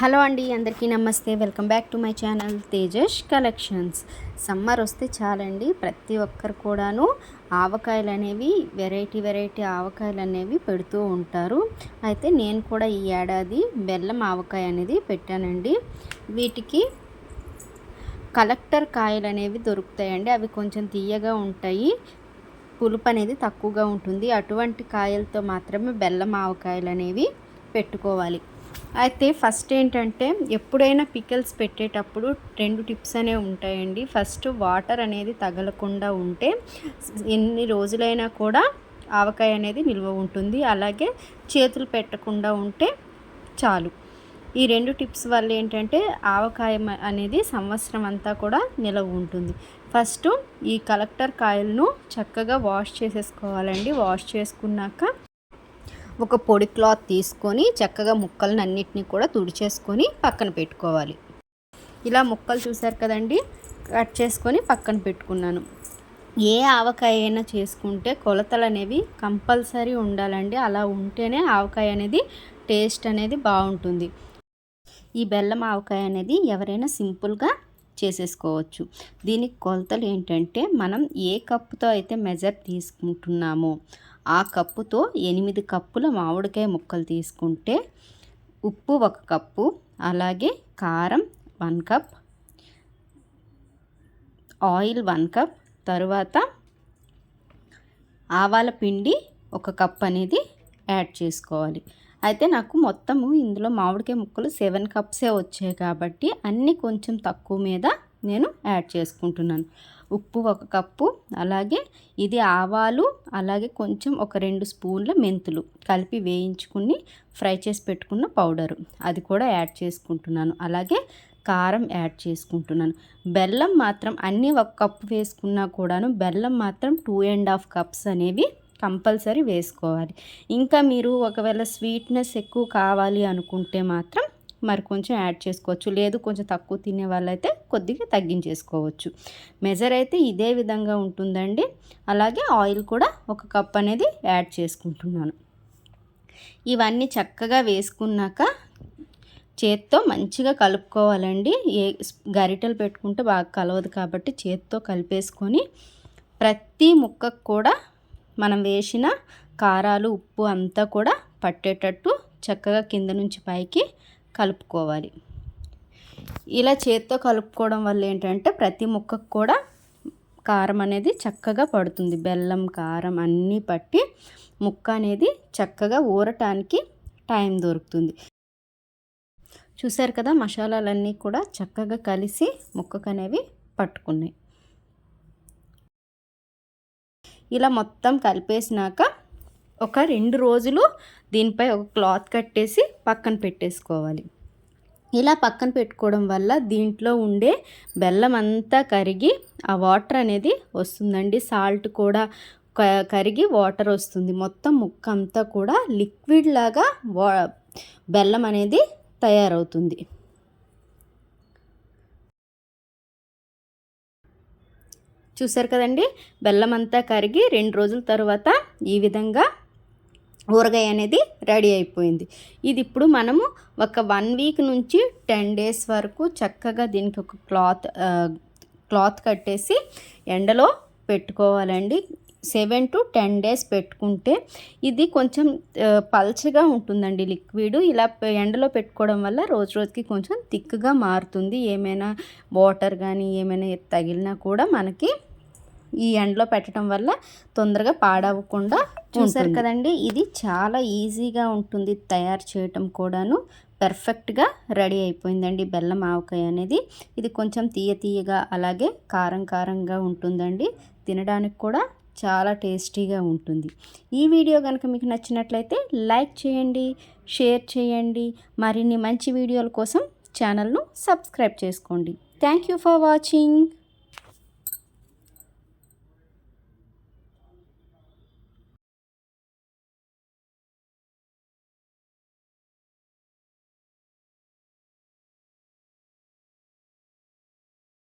Hello అండి అందరికీ నమస్తే. Welcome back to my channel Tejas collections. Summer వస్తే చాలండి ప్రతి ఒక్కరు కూడాను ఆవకాయలు అనేవి వెరైటీ వెరైటీ ఆవకాయలు అనేవి పెడుతూ ఉంటారు. అయితే నేను కూడా ఈ ఏడాది బెల్లం ఆవకాయ అనేది పెట్టానండి. వీటికి కలెక్టర్ కాయలు అనేవి దొరుకుతాయండి. అవి కొంచెం తీయగా ఉంటాయి. పులుపు అనేది తక్కువగా ఉంటుంది. అటువంటి కాయలతో మాత్రమే బెల్లం ఆవకాయలు అనేవి పెట్టుకోవాలి. అయితే ఫస్ట్ ఏంటంటే ఎప్పుడైనా పికిల్స్ పెట్టేటప్పుడు రెండు టిప్స్ అనేవి ఉంటాయండి. ఫస్ట్ వాటర్ అనేది తగలకుండా ఉంటే ఎన్ని రోజులైనా కూడా ఆవకాయ అనేది నిల్వ ఉంటుంది. అలాగే చేతులు పెట్టకుండా ఉంటే చాలు. ఈ రెండు టిప్స్ వల్ల ఏంటంటే ఆవకాయ అనేది సంవత్సరం అంతా కూడా నిలవ ఉంటుంది. ఫస్ట్ ఈ కలెక్టర్ కాయలను చక్కగా వాష్ చేసేసుకోవాలండి. వాష్ చేసుకున్నాక ఒక పొడి క్లాత్ తీసుకొని చక్కగా ముక్కలను అన్నిటినీ కూడా తుడిచేసుకొని పక్కన పెట్టుకోవాలి. ఇలా ముక్కలు చూసారు కదండి? కట్ చేసుకొని పక్కన పెట్టుకున్నాను. ఏ ఆవకాయ అయినా చేసుకుంటే కొలతలు అనేవి కంపల్సరీ ఉండాలండి. అలా ఉంటేనే ఆవకాయ అనేది టేస్ట్ అనేది బాగుంటుంది. ఈ బెల్లం ఆవకాయ అనేది ఎవరైనా సింపుల్గా చేసేసుకోవచ్చు. దీనికి కొలతలు ఏంటంటే మనం ఏ కప్పుతో అయితే మెజర్ తీసుకుంటున్నామో ఆ కప్పుతో ఎనిమిది కప్పుల మామిడికాయ ముక్కలు తీసుకుంటే ఉప్పు ఒక కప్పు అలాగే కారం one cup oil one cup తరువాత ఆవాల పిండి ఒక కప్ అనేది యాడ్ చేసుకోవాలి. అయితే నాకు మొత్తము ఇందులో మామిడికాయ ముక్కలు సెవెన్ కప్సే వచ్చాయి కాబట్టి అన్నీ కొంచెం తక్కువ మీద నేను యాడ్ చేసుకుంటున్నాను. ఉప్పు ఒక కప్పు అలాగే ఇది ఆవాలు అలాగే కొంచెం ఒక రెండు స్పూన్ల మెంతులు కలిపి వేయించుకుని ఫ్రై చేసి పెట్టుకున్న పౌడరు. అది కూడా యాడ్ చేసుకుంటున్నాను. అలాగే కారం యాడ్ చేసుకుంటున్నాను. బెల్లం మాత్రం అన్నీ ఒక కప్పు వేసుకున్నా కూడాను బెల్లం మాత్రం టూ అండ్ హాఫ్ కప్స్ అనేవి కంపల్సరీ వేసుకోవాలి. ఇంకా మీరు ఒకవేళ స్వీట్నెస్ ఎక్కువ కావాలి అనుకుంటే మాత్రం మరి కొంచెం యాడ్ చేసుకోవచ్చు. లేదు కొంచెం తక్కువ తినే వాళ్ళైతే కొద్దిగా తగ్గించేసుకోవచ్చు. మెజర్ అయితే ఇదే విధంగా ఉంటుందండి. అలాగే ఆయిల్ కూడా ఒక కప్ అనేది యాడ్ చేసుకుంటున్నాను. ఇవన్నీ చక్కగా వేసుకున్నాక చేత్తో మంచిగా కలుపుకోవాలండి. ఏ గరిటెలు పెట్టుకుంటే బాగా కలవదు కాబట్టి చేత్తో కలిపేసుకొని ప్రతి ముక్కకు కూడా మనం వేసిన కారాలు ఉప్పు అంతా కూడా పట్టేటట్టు చక్కగా కింద నుంచి పైకి కలుపుకోవాలి. ఇలా చేత్తో కలుపుకోవడం వల్ల ఏంటంటే ప్రతి ముక్కకు కూడా కారం అనేది చక్కగా పడుతుంది. బెల్లం కారం అన్నీ పట్టి ముక్క అనేది చక్కగా ఊరటానికి టైం దొరుకుతుంది. చూశారు కదా మసాలాలన్నీ కూడా చక్కగా కలిసి ముక్కకు అనేవి పట్టుకున్నాయి. ఇలా మొత్తం కలిపేసినాక ఒక రెండు రోజులు దీనిపై ఒక క్లాత్ కట్టేసి పక్కన పెట్టేసుకోవాలి. ఇలా పక్కన పెట్టుకోవడం వల్ల దీంట్లో ఉండే బెల్లం అంతా కరిగి ఆ వాటర్ అనేది వస్తుందండి. సాల్ట్ కూడా కరిగి వాటర్ వస్తుంది. మొత్తం ముక్క అంతా కూడా లిక్విడ్ లాగా వా బెల్లం అనేది తయారవుతుంది. చూసారు కదండి? బెల్లం అంతా కరిగి రెండు రోజుల తర్వాత ఈ విధంగా ఊరగాయ అనేది రెడీ అయిపోయింది. ఇది ఇప్పుడు మనము ఒక వన్ వీక్ నుంచి టెన్ డేస్ వరకు చక్కగా దీనికి ఒక క్లాత్ క్లాత్ కట్టేసి ఎండలో పెట్టుకోవాలండి. సెవెన్ టు టెన్ డేస్ పెట్టుకుంటే ఇది కొంచెం పల్చగా ఉంటుందండి లిక్విడ్. ఇలా ఎండలో పెట్టుకోవడం వల్ల రోజు రోజుకి కొంచెం థిక్గా మారుతుంది. ఏమైనా వాటర్ కానీ ఏమైనా తగిలినా కూడా మనకి ఈ ఎండలో పెట్టడం వల్ల తొందరగా పాడవకుండా చూసారు కదండి ఇది చాలా ఈజీగా ఉంటుంది తయారు చేయటం కూడాను. పర్ఫెక్ట్గా రెడీ అయిపోయిందండి బెల్లం ఆవకాయ అనేది. ఇది కొంచెం తీయ తీయగా అలాగే కారం కారంగా ఉంటుందండి. తినడానికి కూడా చాలా టేస్టీగా ఉంటుంది. ఈ వీడియో కనుక మీకు నచ్చినట్లయితే లైక్ చేయండి షేర్ చేయండి. మరిన్ని మంచి వీడియోల కోసం ఛానల్ను సబ్స్క్రైబ్ చేసుకోండి. Thank you for watching.